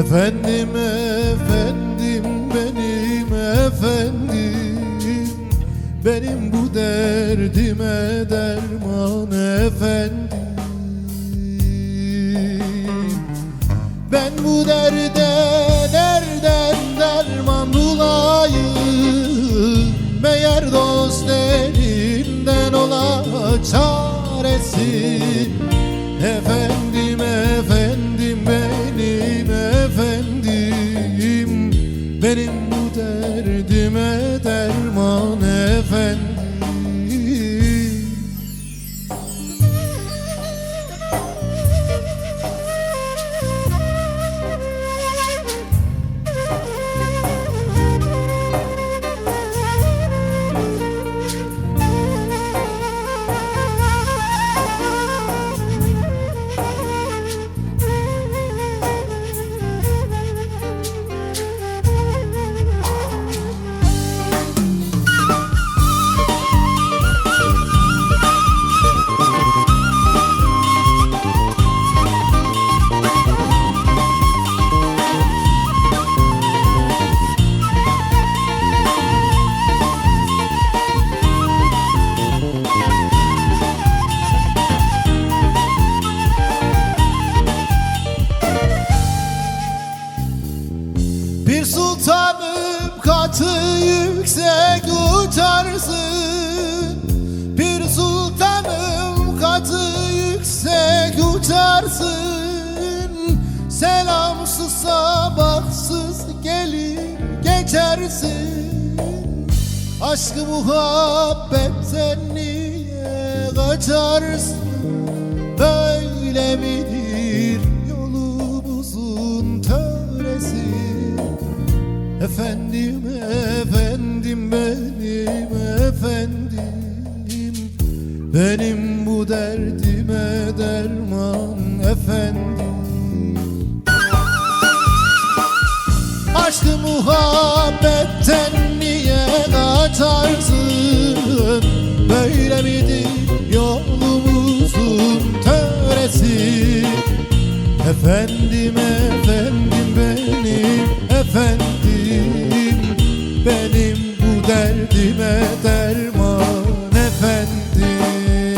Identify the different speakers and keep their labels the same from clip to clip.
Speaker 1: Efendim efendim benim efendim. Benim bu derdime derman efendim. Ben bu derde nereden derman bulayım? Meğer dost elinden ola çaresi. Efendim efendim derman yüksek uçarsın Bir sultanım katı yüksek uçarsın Selamsız sabahsız gelir geçersin. Aşkı muhabbetten niye kaçarsın? Böyle midir yolumuzun töresi? Efendim efendim benim efendim. Benim bu derdime derman efendim. Aşkı muhabbetten niye kaçarsın? Böyle midir yolumuzun töresi? Efendim derdime derman efendim.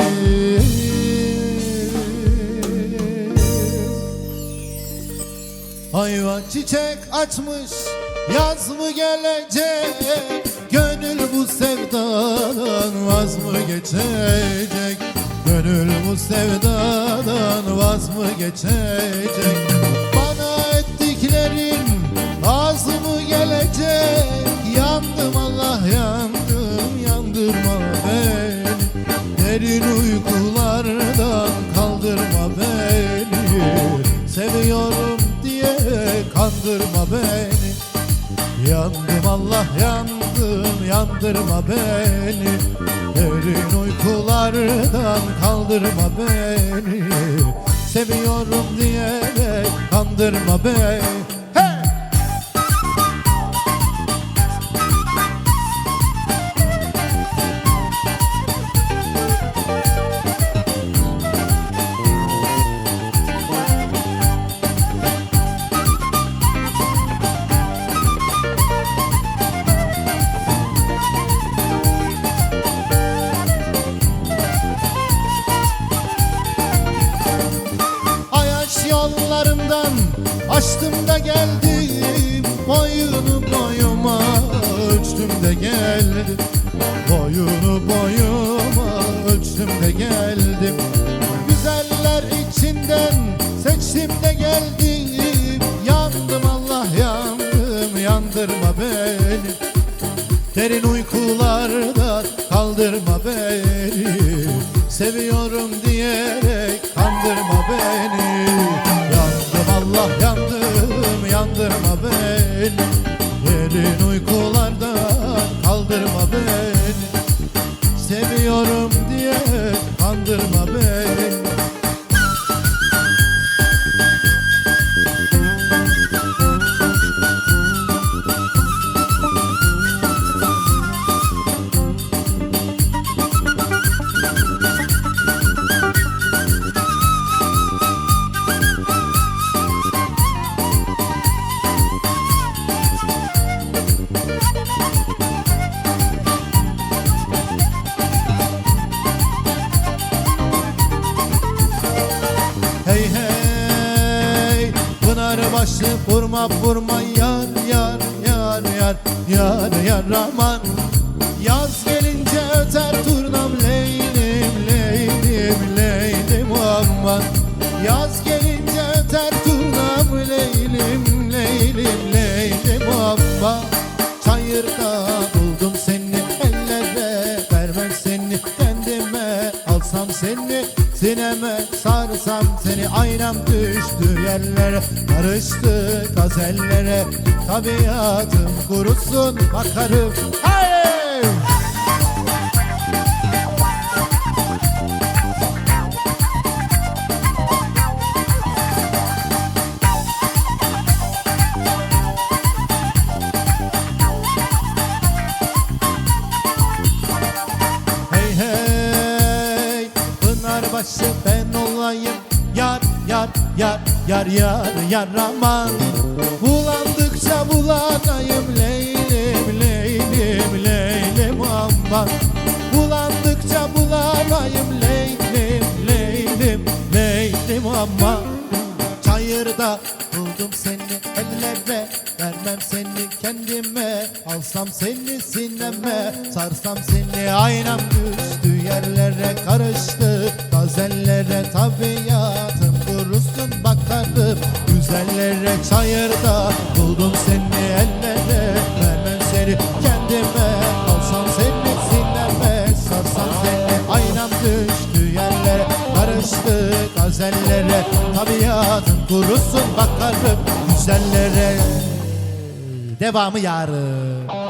Speaker 1: Ayva çiçek açmış Yaz mı gelecek? Gönül bu sevdadan vaz mı geçecek? Gönül bu sevdadan vaz mı geçecek Yandım Allah yandım yandırma beni. Derin uykulardan kaldırma beni. Seviyorum diyerek kandırma beni da geldim. Boyunu boyuma ölçtüm de geldim. Boyunu boyuma ölçtüm de geldim. Güzeller içinden seçtim de geldim. Yandım Allah yandım yandırma beni. Derin uykularda kaldırma beni. Seviyorum diyerek kandırma beni kandırma beni Gelin Hey hey Pınarbaşı vurma vurma yar yar yar yar yar yar aman. Yaz gelince öter turnam leylim leylim leylim aman. Yaz gelince öter turnam leylim leylim leylim aman. Çayırda buldum sineme sarsam seni aynam düştü yerlere karıştı gazellere tabiatım kurusun bakarım hey! Pınarbaşı ben olayım. Yar yar yar yar yar yar aman. Bulandıkça bulanayım. Leylim leylim leylim aman. Bulandıkça bulanayım. Leylim leylim leylim aman. Çayırda buldum seni. Ellere Vermem seni kendime. Alsam seni sineme. Sarsam seni. Aynam düştü yerlere Karıştı tabiatım Kurusun bakarım. Güzellere Çayırda buldum seni ellere. Vermem seni kendime Alsam seni sineme. Sarsam seni aynam düştü yerlere. Karıştı gazellere Tabiatın kurusun bakarım. Güzellere. Devamı yarın